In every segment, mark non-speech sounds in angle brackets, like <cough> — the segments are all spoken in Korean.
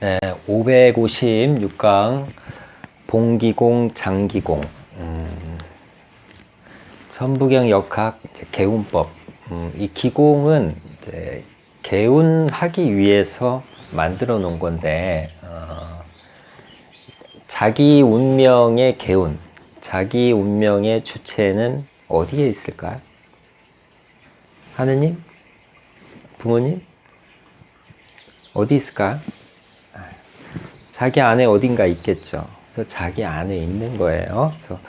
네, 556강 봉기공 장기공 음, 천부경 역학 개운법 음, 이 기공은 이제 개운하기 위해서 만들어 놓은 건데 어, 자기 운명의 개운 자기 운명의 주체는 어디에 있을까요? 하느님? 부모님? 어디 있을까요? 자기 안에 어딘가 있겠죠. 그래서 자기 안에 있는 거예요. 그래서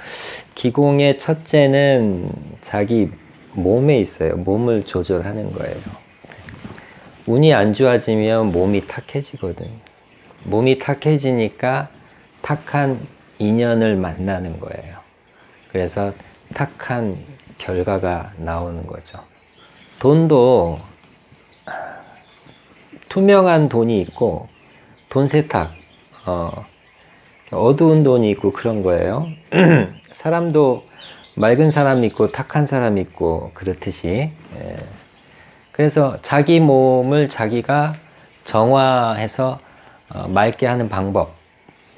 기공의 첫째는 자기 몸에 있어요. 몸을 조절하는 거예요. 운이 안 좋아지면 몸이 탁해지거든. 몸이 탁해지니까 탁한 인연을 만나는 거예요. 그래서 탁한 결과가 나오는 거죠. 돈도 투명한 돈이 있고 돈 세탁, 어, 어두운 돈이 있고 그런 거예요. <clears throat> 사람도 맑은 사람 있고 탁한 사람 있고 그렇듯이 예. 그래서 자기 몸을 자기가 정화해서 어, 맑게 하는 방법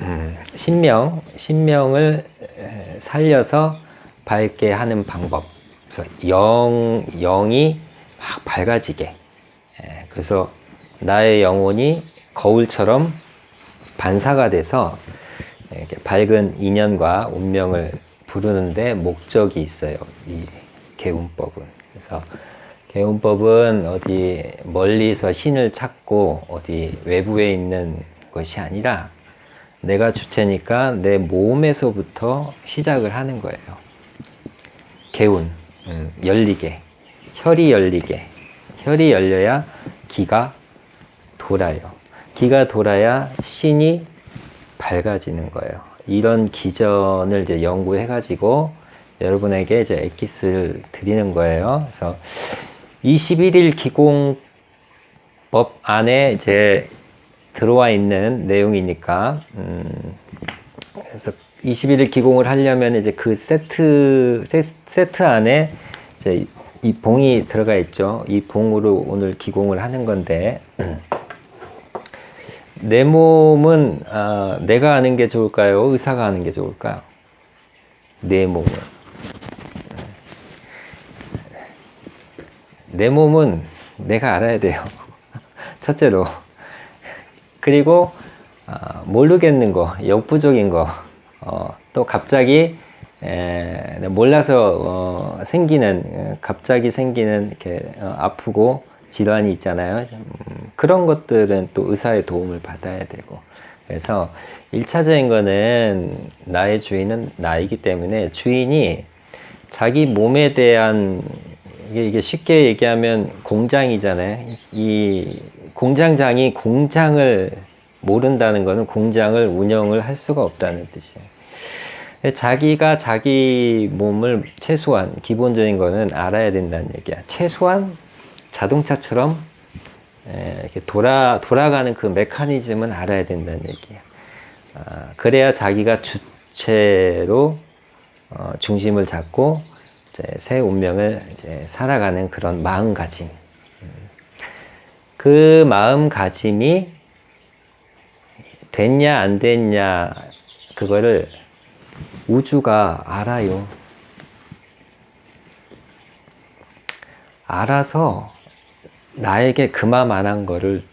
음, 신명 신명을 살려서 밝게 하는 방법 그래서 영 영이 막 밝아지게 예. 그래서 나의 영혼이 거울처럼 반사가 돼서 이렇게 밝은 인연과 운명을 부르는데 목적이 있어요. 이 개운법은. 그래서 개운법은 어디 멀리서 신을 찾고 어디 외부에 있는 것이 아니라 내가 주체니까 내 몸에서부터 시작을 하는 거예요. 개운, 음, 열리게, 혈이 열리게, 혈이 열려야 기가 돌아요. 기가 돌아야 신이 밝아지는 거예요. 이런 기전을 이제 연구해가지고 여러분에게 이제 엑기스를 드리는 거예요. 그래서 21일 기공법 안에 이제 들어와 있는 내용이니까, 음, 그래서 21일 기공을 하려면 이제 그 세트, 세트 안에 이제 이 봉이 들어가 있죠. 이 봉으로 오늘 기공을 하는 건데, 음. 내 몸은 아, 내가 아는 게 좋을까요? 의사가 아는 게 좋을까요? 내 몸은 내 몸은 내가 알아야 돼요. <laughs> 첫째로 그리고 아, 모르겠는 거, 역부족인 거, 어, 또 갑자기 에, 몰라서 어, 생기는 갑자기 생기는 이렇게 어, 아프고 질환이 있잖아요. 음, 그런 것들은 또 의사의 도움을 받아야 되고. 그래서 1차적인 거는 나의 주인은 나이기 때문에 주인이 자기 몸에 대한 이게, 이게 쉽게 얘기하면 공장이잖아요. 이 공장장이 공장을 모른다는 것은 공장을 운영을 할 수가 없다는 뜻이에요. 자기가 자기 몸을 최소한 기본적인 거는 알아야 된다는 얘기야. 최소한 자동차처럼 이렇게 돌아 돌아가는 그 메커니즘은 알아야 된다는 얘기예요. 아, 그래야 자기가 주체로 어, 중심을 잡고 새 운명을 살아가는 그런 마음가짐. 음. 그 마음가짐이 됐냐 안 됐냐 그거를 우주가 알아요. 알아서 나에게 그만한 거를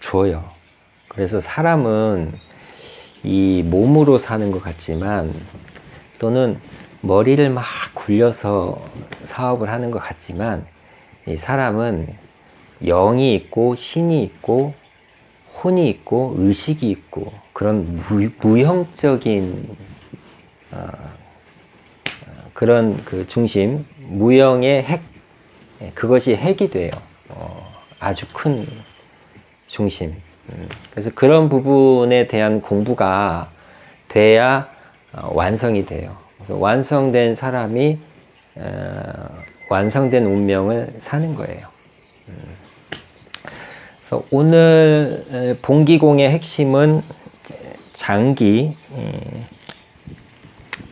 줘요. 그래서 사람은 이 몸으로 사는 것 같지만 또는 머리를 막 굴려서 사업을 하는 것 같지만 이 사람은 영이 있고 신이 있고 혼이 있고 의식이 있고 그런 무, 형적인 어, 그런 그 중심 무형의 핵 그것이 핵이 돼요. 어, 아주 큰 중심. 음, 그래서 그런 부분에 대한 공부가 돼야 어, 완성이 돼요. 그래서 완성된 사람이 어, 완성된 운명을 사는 거예요. 음. 그래서 오늘 봉기공의 핵심은 장기, 음,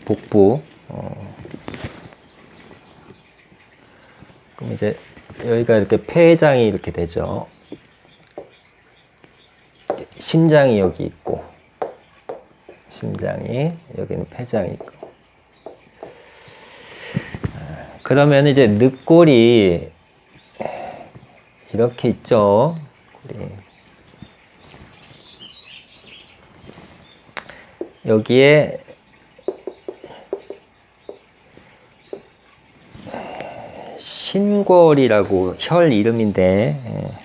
복부, 어, 그럼 이제 여기가 이렇게 폐장이 이렇게 되죠. 심장이 여기 있고 심장이 여기는 폐장이 있고 아, 그러면 이제 늑골이 이렇게 있죠. 여기에 신골이라고 혈 이름인데 예.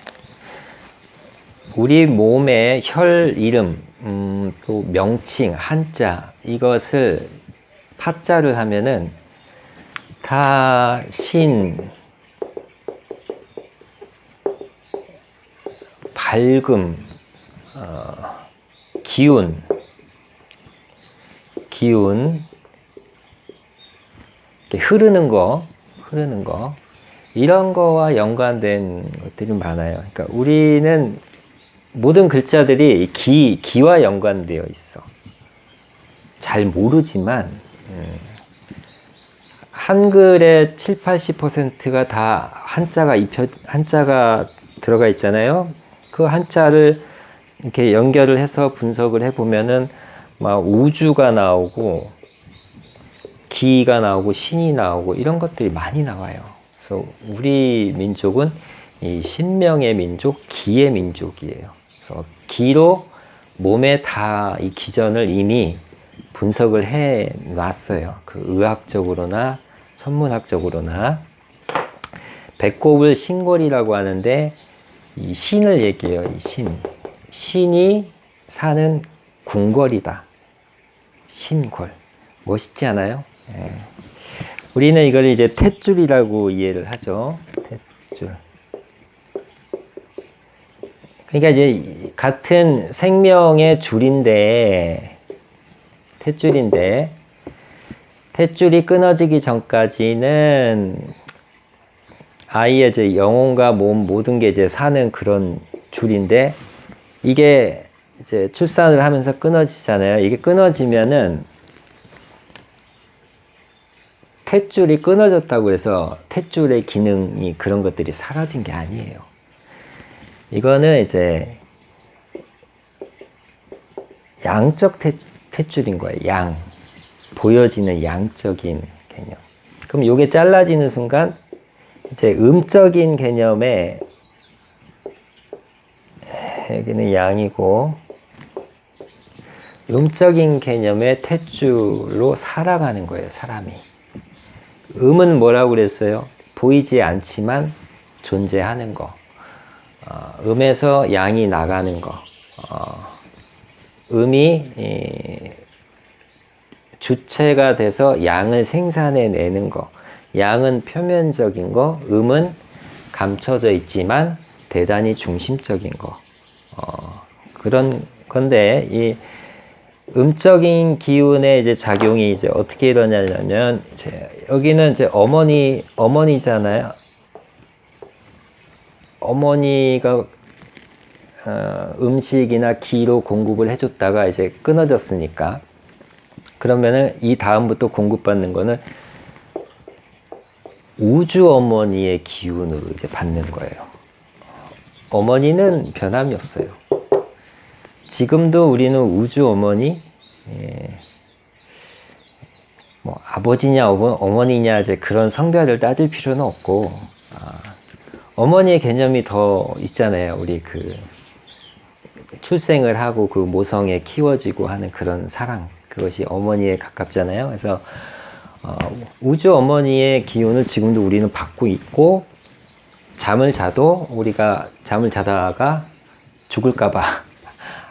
우리 몸의 혈 이름 음, 또 명칭 한자 이것을 파자를 하면은 다 신, 밝음, 어, 기운, 기운, 이렇게 흐르는 거, 흐르는 거, 이런 거와 연관된 것들이 많아요. 그러니까 우리는 모든 글자들이 기, 기와 연관되어 있어. 잘 모르지만, 음, 한글의 7, 80%가 다 한자가 입혀, 한자가 들어가 있잖아요. 그 한자를 이렇게 연결을 해서 분석을 해보면은 막 우주가 나오고, 기가 나오고, 신이 나오고, 이런 것들이 많이 나와요. 그래서 우리 민족은 이 신명의 민족, 기의 민족이에요. 그래서 기로 몸에 다 이 기전을 이미 분석을 해 놨어요. 그 의학적으로나 천문학적으로나 배꼽을 신골이라고 하는데 이 신을 얘기해요. 이 신. 신이 사는 궁궐이다. 신골. 멋있지 않아요? 예. 우리는 이걸 이제 탯줄이라고 이해를 하죠. 탯줄. 그러니까 이제 같은 생명의 줄인데 탯줄인데 탯줄이 끊어지기 전까지는 아이의 영혼과 몸 모든 게 이제 사는 그런 줄인데 이게 이제 출산을 하면서 끊어지잖아요. 이게 끊어지면은 탯줄이 끊어졌다고 해서 탯줄의 기능이 그런 것들이 사라진 게 아니에요. 이거는 이제 양적 탯, 탯줄인 거예요. 양. 보여지는 양적인 개념. 그럼 이게 잘라지는 순간 이제 음적인 개념에 여기는 양이고 음적인 개념의 탯줄로 살아가는 거예요, 사람이. 음은 뭐라고 그랬어요? 보이지 않지만 존재하는 거. 어, 음에서 양이 나가는 거. 어, 음이 이, 주체가 돼서 양을 생산해 내는 거. 양은 표면적인 거, 음은 감춰져 있지만 대단히 중심적인 거. 어, 그런 건데, 이 음적인 기운의 이제 작용이 이제 어떻게 일어나냐면, 이제 여기는 이제 어머니, 어머니잖아요. 어머니가 어, 음식이나 기로 공급을 해줬다가 이제 끊어졌으니까 그러면은 이 다음부터 공급받는 거는 우주 어머니의 기운으로 이제 받는 거예요. 어머니는 변함이 없어요. 지금도 우리는 우주 어머니, 예, 뭐 아버지냐 어머 니냐 이제 그런 성별을 따질 필요는 없고 아, 어머니의 개념이 더 있잖아요. 우리 그 출생을 하고 그 모성에 키워지고 하는 그런 사랑 그것이 어머니에 가깝잖아요. 그래서 어, 우주 어머니의 기운을 지금도 우리는 받고 있고 잠을 자도 우리가 잠을 자다가 죽을까봐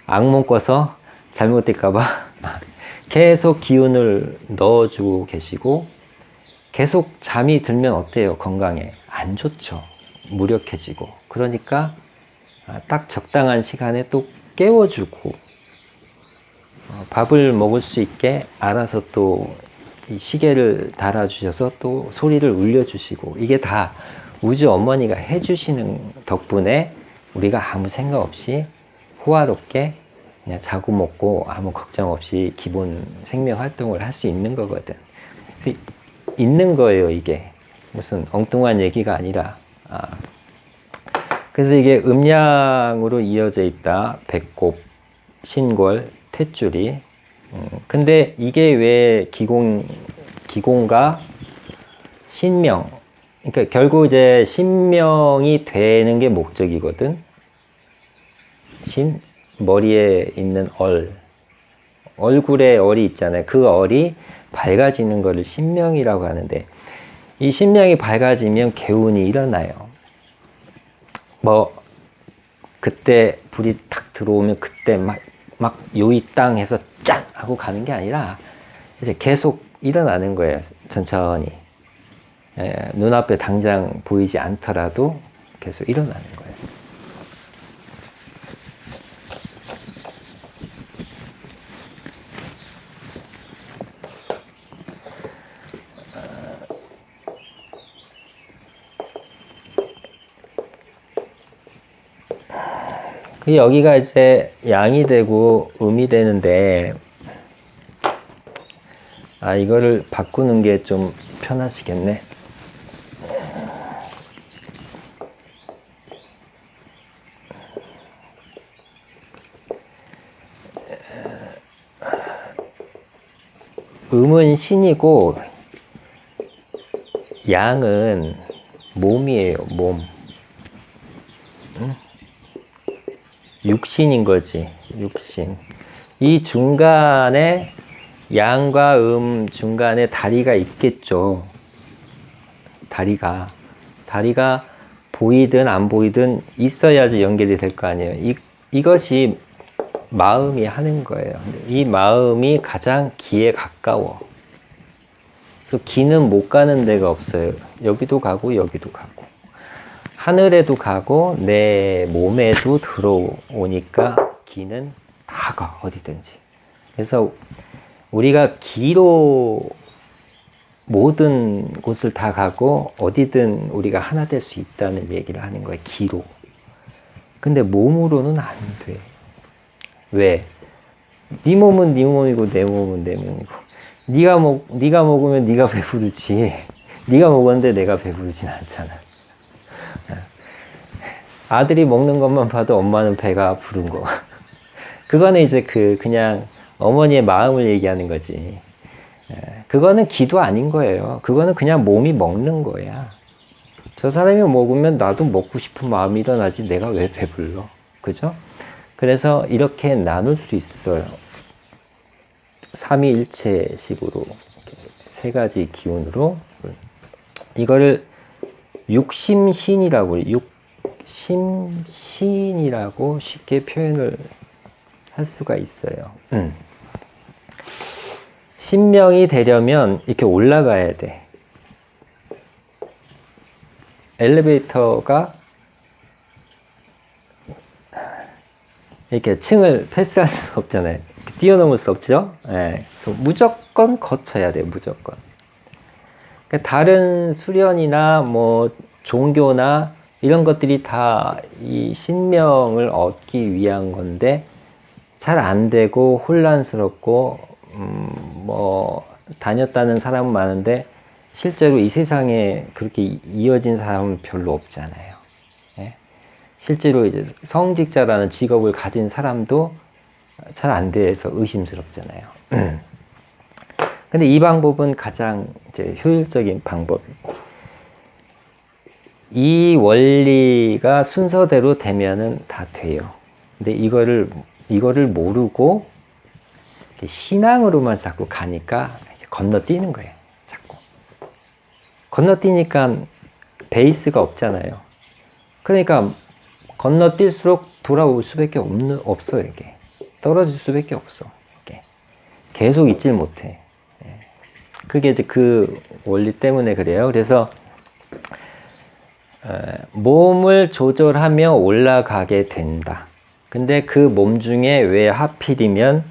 악몽 꿔서 잘못될까봐 <laughs> 계속 기운을 넣어주고 계시고 계속 잠이 들면 어때요? 건강에? 안 좋죠. 무력해지고. 그러니까 딱 적당한 시간에 또 깨워주고 어, 밥을 먹을 수 있게 알아서 또 시계를 달아주셔서 또 소리를 울려주시고 이게 다 우주 어머니가 해주시는 덕분에 우리가 아무 생각 없이 호화롭게 그냥 자고 먹고 아무 걱정 없이 기본 생명 활동을 할 수 있는 거거든. 있는 거예요, 이게. 무슨 엉뚱한 얘기가 아니라. 아. 그래서 이게 음양으로 이어져 있다. 배꼽, 신골, 탯줄이. 음, 근데 이게 왜 기공, 기공과 신명. 그러니까 결국 이제 신명이 되는 게 목적이거든. 신, 머리에 있는 얼. 얼굴에 얼이 있잖아요. 그 얼이 밝아지는 거를 신명이라고 하는데, 이 신명이 밝아지면 개운이 일어나요. 뭐, 그때 불이 탁 들어오면 그때 막, 막 요이 땅 해서 짠! 하고 가는 게 아니라 이제 계속 일어나는 거예요. 천천히. 예, 눈앞에 당장 보이지 않더라도 계속 일어나는 거예요. 여기가 이제 양이 되고 음이 되는데 아 이거를 바꾸는 게 좀 편하시겠네. 음은 신이고 양은 몸이에요, 몸. 육신인 거지. 육신. 이 중간에 양과 음 중간에 다리가 있겠죠. 다리가. 다리가 보이든 안 보이든 있어야지 연결이 될 거 아니에요. 이, 이것이 마음이 하는 거예요. 이 마음이 가장 기에 가까워. 그래서 기는 못 가는 데가 없어요. 여기도 가고 여기도 가고. 하늘에도 가고 내 몸에도 들어오니까 기는 다 가, 어디든지. 그래서 우리가 기로 모든 곳을 다 가고 어디든 우리가 하나 될 수 있다는 얘기를 하는 거예요. 기로. 근데 몸으로는 안 돼. 왜? 네 몸은 네 몸이고 내 몸은 내 몸이고. 네가 먹 네가 먹으면 네가 배부르지. <laughs> 네가 먹었는데 내가 배부르진 않잖아. 아들이 먹는 것만 봐도 엄마는 배가 부른 거. <laughs> 그거는 이제 그 그냥 어머니의 마음을 얘기하는 거지. 그거는 기도 아닌 거예요. 그거는 그냥 몸이 먹는 거야. 저 사람이 먹으면 나도 먹고 싶은 마음이 일어나지 내가 왜 배불러? 그죠? 그래서 이렇게 나눌 수 있어요. 삼위일체식으로 세 가지 기운으로 이거를 육심신이라고 육심신이라고 쉽게 표현을 할 수가 있어요. 음. 신명이 되려면 이렇게 올라가야 돼. 엘리베이터가 이렇게 층을 패스할 수 없잖아요. 뛰어넘을 수 없죠. 네. 그래서 무조건 거쳐야 돼요. 무조건. 그러니까 다른 수련이나 뭐 종교나 이런 것들이 다 이 신명을 얻기 위한 건데 잘 안 되고 혼란스럽고 음, 뭐 다녔다는 사람은 많은데 실제로 이 세상에 그렇게 이어진 사람은 별로 없잖아요. 예? 실제로 이제 성직자라는 직업을 가진 사람도 잘 안 돼서 의심스럽잖아요. <clears throat> 근데 이 방법은 가장 이제 효율적인 방법이고 이 원리가 순서대로 되면은 다 돼요. 근데 이거를 이거를 모르고 신앙으로만 자꾸 가니까 건너뛰는 거예요. 자꾸 건너뛰니까 베이스가 없잖아요. 그러니까 건너뛸수록 돌아올 수밖에 없는 없어 이게 떨어질 수밖에 없어. 이게 계속 있질 못해. 예. 그게 이제 그 원리 때문에 그래요. 그래서 몸을 조절하며 올라가게 된다. 근데 그 몸 중에 왜 하필이면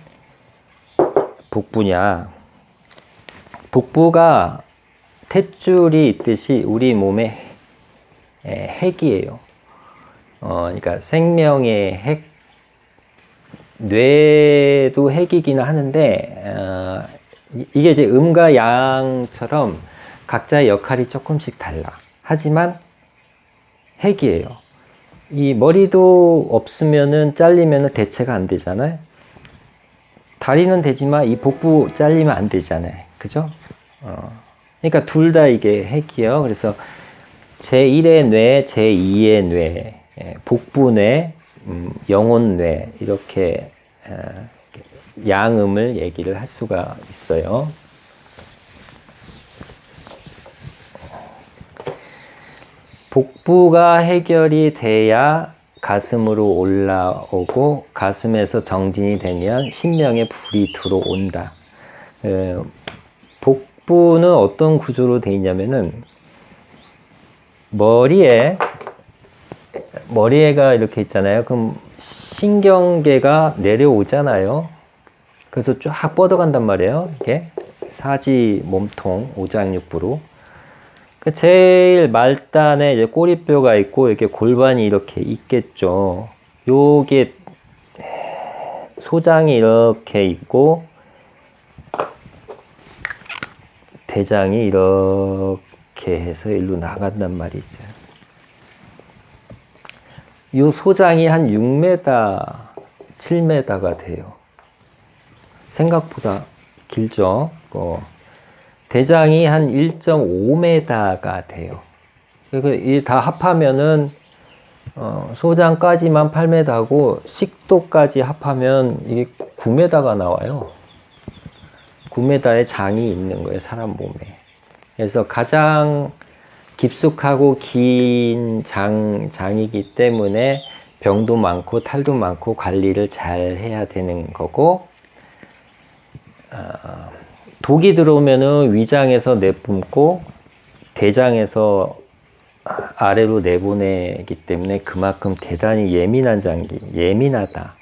복부냐? 복부가 탯줄이 있듯이 우리 몸의 핵이에요. 어, 그러니까 생명의 핵, 뇌도 핵이긴 하는데, 어, 이게 이제 음과 양처럼 각자의 역할이 조금씩 달라. 하지만 핵이에요. 이 머리도 없으면은 잘리면은 대체가 안 되잖아요. 다리는 되지만 이 복부 잘리면 안 되잖아요. 그죠? 어. 그러니까 둘 다 이게 핵이에요. 그래서 제1의 뇌, 제2의 뇌, 예, 복부 뇌, 음, 영혼 뇌 이렇게 어, 양음을 얘기를 할 수가 있어요. 복부가 해결이 돼야 가슴으로 올라오고 가슴에서 정진이 되면 신명에 불이 들어온다. 에, 복부는 어떤 구조로 되어 있냐면은 머리에 머리에가 이렇게 있잖아요. 그럼 신경계가 내려오잖아요. 그래서 쫙 뻗어간단 말이에요. 이게 사지 몸통 오장육부로. 그 제일 말단에 이제 꼬리뼈가 있고 이렇게 골반이 이렇게 있겠죠. 요게 소장이 이렇게 있고 대장이 이렇게 해서 일로 나간단 말이죠. 요 소장이 한 6m, 7m가 돼요. 생각보다 길죠. 어. 대장이 한 1.5m가 돼요. 이다 합하면은 어, 소장까지만 8m고 식도까지 합하면 이게 9m가 나와요. 9m의 장이 있는 거예요, 사람 몸에. 그래서 가장 깊숙하고 긴 장, 장이기 때문에 병도 많고 탈도 많고 관리를 잘 해야 되는 거고, 어, 독이 들어오면은 위장에서 내뿜고 대장에서 아래로 내보내기 때문에 그만큼 대단히 예민한 장기, 예민하다.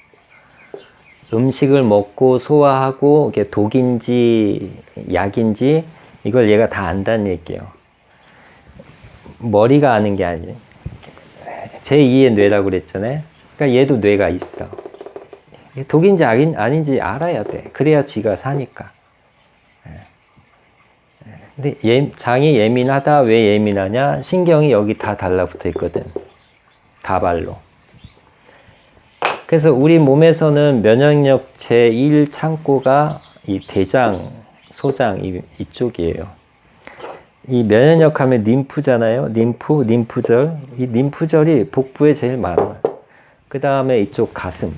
음식을 먹고 소화하고 이게 독인지 약인지 이걸 얘가 다 안다는 얘기예요. 머리가 아는 게 아니에요. 제2의 뇌라고 그랬잖아요. 그러니까 얘도 뇌가 있어. 독인지 악인, 아닌지 알아야 돼. 그래야 지가 사니까. 근데 예, 장이 예민하다 왜 예민하냐? 신경이 여기 다 달라붙어 있거든. 다발로. 그래서 우리 몸에서는 면역력 제1 창고가 이 대장, 소장 이, 이쪽이에요. 이 면역력 하면 림프잖아요. 림프, 림프절. 이 림프절이 복부에 제일 많아요. 그 다음에 이쪽 가슴.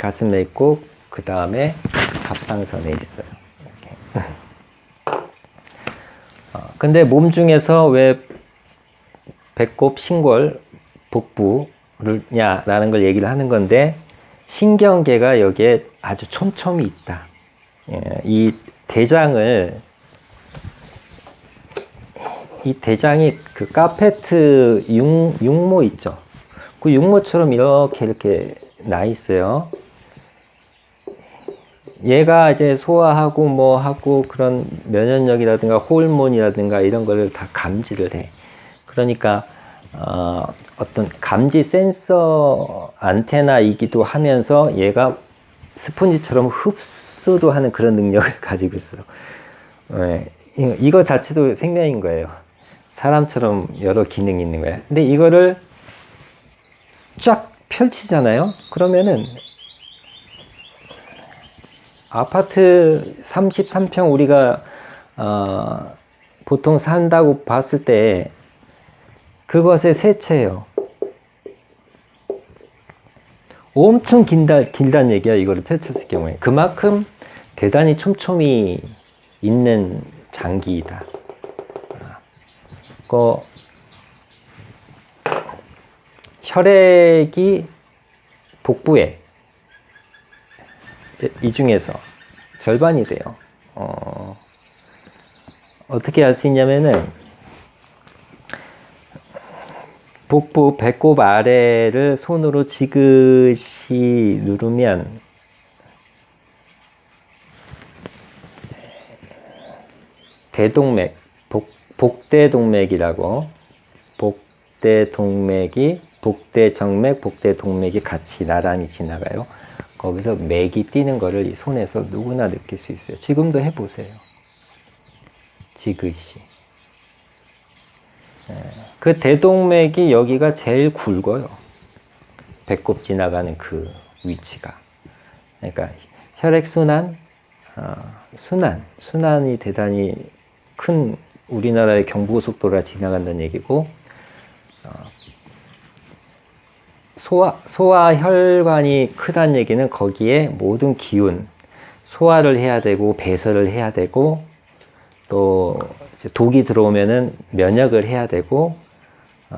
가슴에 있고, 그 다음에 갑상선에 있어요. 이렇게. <laughs> 어, 근데 몸 중에서 왜 배꼽, 신골, 복부를냐라는 걸 얘기를 하는 건데 신경계가 여기에 아주 촘촘히 있다. 예, 이 대장을 이 대장이 그 카페트 육, 육모 있죠. 그 육모처럼 이렇게 이렇게 나 있어요. 얘가 이제 소화하고 뭐 하고 그런 면역력이라든가 호르몬이라든가 이런 거를 다 감지를 해. 그러니까 어, 어떤 감지 센서 안테나이기도 하면서 얘가 스펀지처럼 흡수도 하는 그런 능력을 <laughs> 가지고 있어요. 네. 이거 자체도 생명인 거예요. 사람처럼 여러 기능이 있는 거예요. 근데 이거를 쫙 펼치잖아요. 그러면은 아파트 33평 우리가 어, 보통 산다고 봤을 때 그것의 세 채예요. 엄청 긴다, 길다는 얘기야, 이거를 펼쳤을 경우에. 그만큼 대단히 촘촘히 있는 장기이다. 그 혈액이 복부에 이 중에서 절반이 돼요. 어, 어떻게 알 수 있냐면은 복부 배꼽 아래를 손으로 지그시 누르면 대동맥, 복, 복대동맥이라고 복대동맥이 복대정맥, 복대동맥이 같이 나란히 지나가요. 거기서 맥이 뛰는 거를 이 손에서 누구나 느낄 수 있어요. 지금도 해보세요. 지그시. 예. 그 대동맥이 여기가 제일 굵어요. 배꼽 지나가는 그 위치가. 그러니까 혈액 순환, 어, 순환, 순환이 대단히 큰 우리나라의 경부고속도로가 지나간다는 얘기고 어, 소화 소화 혈관이 크다는 얘기는 거기에 모든 기운 소화를 해야 되고 배설을 해야 되고 또 독이 들어오면은 면역을 해야 되고 어,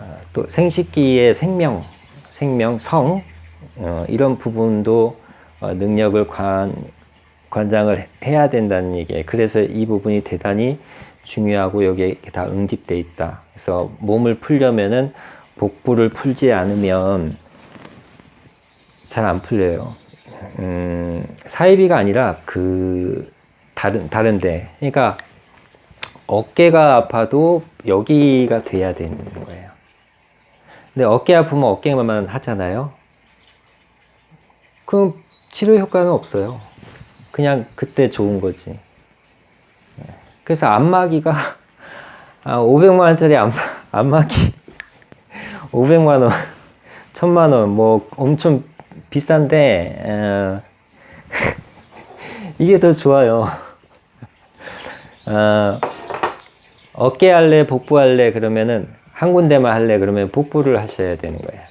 어, 또 생식기의 생명 생명 성 어, 이런 부분도 어, 능력을 관 관장을 해야 된다는 얘기예요. 그래서 이 부분이 대단히 중요하고 여기에 다 응집돼 있다. 그래서 몸을 풀려면은 복부를 풀지 않으면 잘 안 풀려요. 음, 사이비가 아니라 그 다른 다른데, 그러니까 어깨가 아파도 여기가 돼야 되는 거예요. 근데 어깨 아프면 어깨만 하잖아요. 그럼 치료 효과는 없어요. 그냥 그때 좋은 거지. 네. 그래서 안마기가 <laughs> 아, 500만 원짜리 안마, 안마기 500만 원, <laughs> 1000만 원, 뭐 엄청 비싼데 어, <laughs> 이게 더 좋아요. 어, 어깨 할래, 복부 할래 그러면은 한 군데만 할래 그러면 복부를 하셔야 되는 거예요.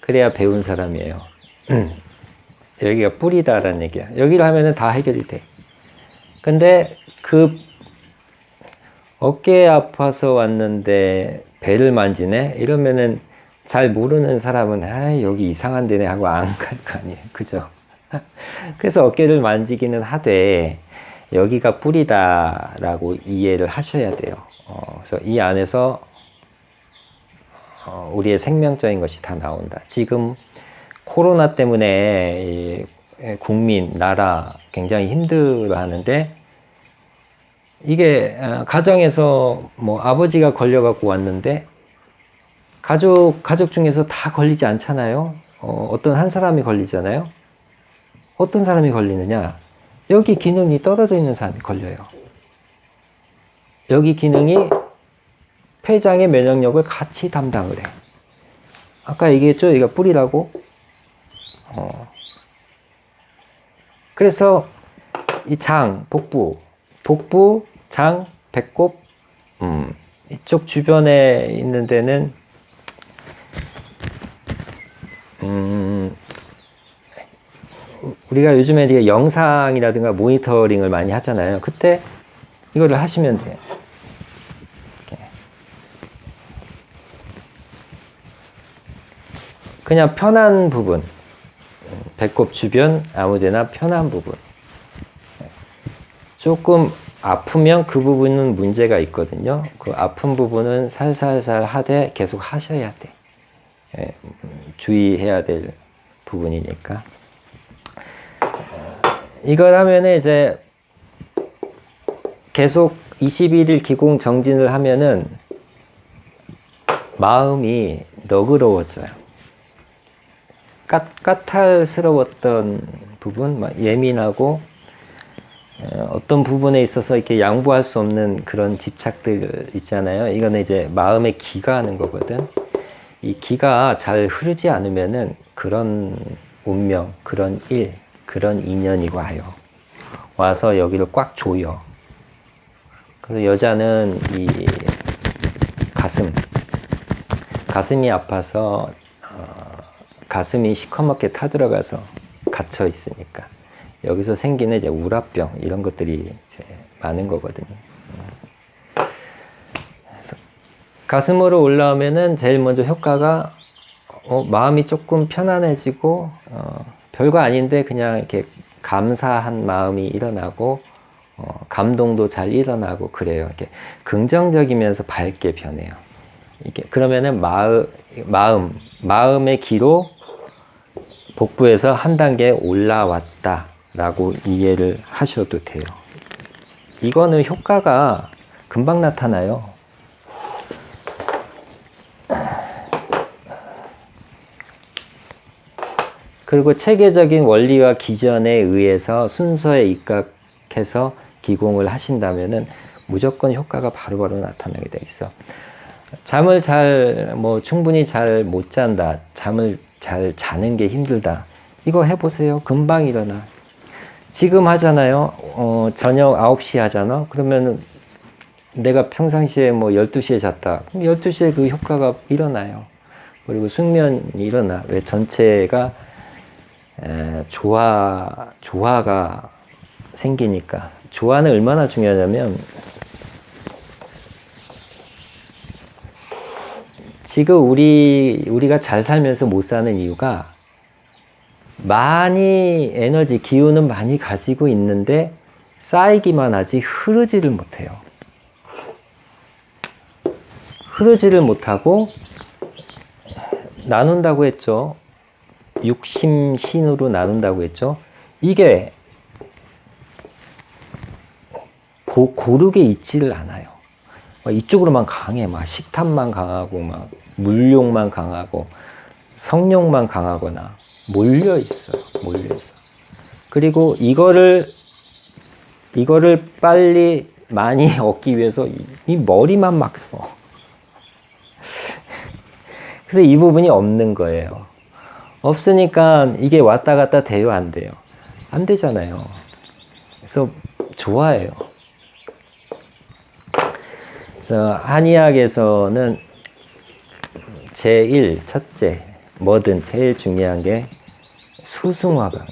그래야 배운 사람이에요. <clears throat> 여기가 뿌리다라는 얘기야. 여기를 하면은 다 해결이 돼. 근데 그 어깨 아파서 왔는데 배를 만지네? 이러면은 잘 모르는 사람은 아 여기 이상한 데네 하고 안 갈 거 아니에요. 그죠? <laughs> 그래서 어깨를 만지기는 하되 여기가 뿌리다 라고 이해를 하셔야 돼요. 어, 그래서 이 안에서 어, 우리의 생명적인 것이 다 나온다. 지금 코로나 때문에 이 국민, 나라 굉장히 힘들어 하는데 이게 어, 가정에서 뭐 아버지가 걸려갖고 왔는데 가족, 가족 중에서 다 걸리지 않잖아요. 어, 어떤 한 사람이 걸리잖아요. 어떤 사람이 걸리느냐? 여기 기능이 떨어져 있는 사람이 걸려요. 여기 기능이 폐장의 면역력을 같이 담당을 해. 아까 얘기했죠? 여기가 뿌리라고. 어. 그래서 이 장, 복부, 복부, 장, 배꼽, 음, 이쪽 주변에 있는 데는 음, 우리가 요즘에 이제 영상이라든가 모니터링을 많이 하잖아요. 그때 이거를 하시면 돼요. 그냥 편한 부분, 배꼽 주변 아무데나 편한 부분. 조금 아프면 그 부분은 문제가 있거든요. 그 아픈 부분은 살살살 하되 계속 하셔야 돼. 예, 주의해야 될 부분이니까. 이걸 하면은 이제 계속 21일 기공 정진을 하면은 마음이 너그러워져요. 까, 까탈스러웠던 부분, 막 예민하고 어떤 부분에 있어서 이렇게 양보할 수 없는 그런 집착들 있잖아요. 이거는 이제 마음의 기가 하는 거거든. 이 기가 잘 흐르지 않으면은 그런 운명, 그런 일, 그런 인연이 와요. 와서 여기를 꽉 조여. 그래서 여자는 이 가슴, 가슴이 아파서 어, 가슴이 시커멓게 타들어가서 갇혀 있으니까 여기서 생기는 이제 우라병 이런 것들이 이제 많은 거거든요. 가슴으로 올라오면은 제일 먼저 효과가 어, 마음이 조금 편안해지고 어, 별거 아닌데 그냥 이렇게 감사한 마음이 일어나고 어, 감동도 잘 일어나고 그래요. 이렇게 긍정적이면서 밝게 변해요. 이게 그러면은 마음 마음 마음의 기로 복부에서 한 단계 올라왔다라고 이해를 하셔도 돼요. 이거는 효과가 금방 나타나요. 그리고 체계적인 원리와 기전에 의해서 순서에 입각해서 기공을 하신다면은 무조건 효과가 바로 바로 나타나게 돼 있어. 잠을 잘, 뭐, 충분히 잘 못 잔다. 잠을 잘 자는 게 힘들다. 이거 해 보세요. 금방 일어나. 지금 하잖아요. 어, 저녁 9시 하잖아. 그러면 내가 평상시에 뭐 12시에 잤다. 그럼 12시에 그 효과가 일어나요. 그리고 숙면이 일어나. 왜 전체가 에, 조화, 조화가 생기니까. 조화는 얼마나 중요하냐면 지금 우리, 우리가 잘 살면서 못 사는 이유가 많이 에너지, 기운은 많이 가지고 있는데 쌓이기만 하지 흐르지를 못해요. 흐르지를 못하고 나눈다고 했죠. 육심 신으로 나눈다고 했죠. 이게 고, 고르게 있지를 않아요. 막 이쪽으로만 강해. 막 식탐만 강하고, 막 물욕만 강하고, 성욕만 강하거나, 몰려 있어요. 몰려 있어. 그리고 이거를, 이거를 빨리 많이 <laughs> 얻기 위해서 이, 이 머리만 막 써. <laughs> 그래서 이 부분이 없는 거예요. 없으니까 이게 왔다 갔다 돼요, 안 돼요? 안 되잖아요. 그래서 좋아해요. 그래서 한의학에서는 제1, 첫째, 뭐든 제일 중요한 게 수승화가